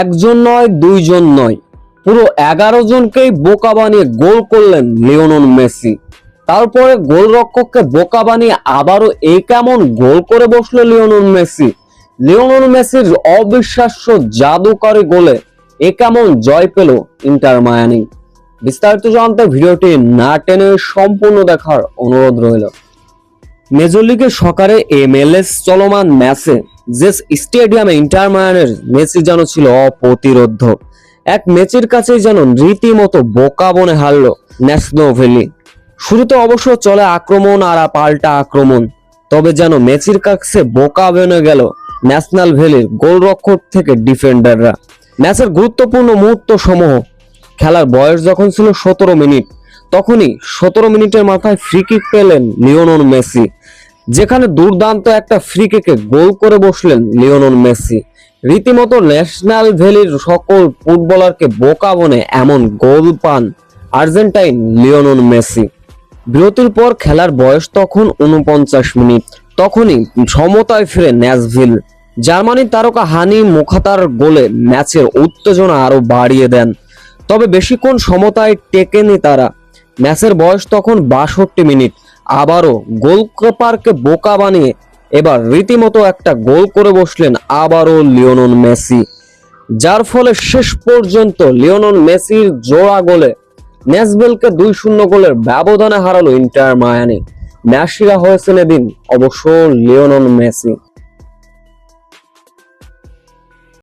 একজন নয়, দুইজন নয়। পুরো এগারো জনকেই বোকা বানিয়ে গোল করলেন লিওনন মেসি। তারপরে গোলরক্ষককে বোকা বানিয়ে আবারও এই কেমন গোল করে বসল লিওনন মেসি। লিওনন মেসির অবিশ্বাস্য জাদুকরী গোলে এ কেমন জয় পেল ইন্টার মায়ানি বিস্তারিত জানতে ভিডিওটি না টেনে সম্পূর্ণ দেখার অনুরোধ রইল। মেজর লিগের সকারে এমএলএস চলমান ম্যাচে যে স্টেডিয়ামে ইন্টার মায়ানের মেসি যেন ছিল অপ্রতিরোধ্য এক ম্যাচের কাছেই যেন রীতিমতো বোকা বনে হারল ন্যাশনো ভ্যালি শুরুতে অবশ্য চলে আক্রমণ আর পাল্টা আক্রমণ, তবে যেন মেসির কাছে বোকা বনে গেল ন্যাশনাল ভ্যালির গোলরক্ষক থেকে ডিফেন্ডাররা। ম্যাচের গুরুত্বপূর্ণ মুহূর্ত সমূহ খেলার বয়স যখন ছিল সতেরো মিনিট, তখনই সতেরো মিনিটের মাথায় ফ্রি কিক পেলেন লিওনন মেসি। যেখানে দুর্দান্ত একটা ফ্রি গোল করে বসলেন লিওনন মেসি। রীতিমতো ন্যাশনাল ভ্যালির সকল ফুটবলারকে বোকা বনে এমন গোল পান আর্জেন্টাইন লিওনন মেসি। বিরতির পর খেলার বয়স তখন উনপঞ্চাশ মিনিট। তখনই সমতায় ফিরে ন্যাসভিল জার্মানির তারকা হানি মুখাতার গোলে ম্যাচের উত্তেজনা আরও বাড়িয়ে দেন। তবে বেশিক্ষণ সমতায় টেকেনি তারা। ম্যাচের বয়স তখন বাষট্টি মিনিট। আবারও গোলকিপারকে বোকা বানিয়ে এবার রীতিমতো একটা গোল করে বসলেন আবারও লিওনন মেসি, যার ফলে শেষ পর্যন্ত লিওনন মেসির জোড়া গোলে ন্যাসবেলকে দুই শূন্য গোলের ব্যবধানে হারালো ইন্টার মায়ানি। ম্যাসিরা হয়েছেন এদিন অবশ্য লিওনন মেসি।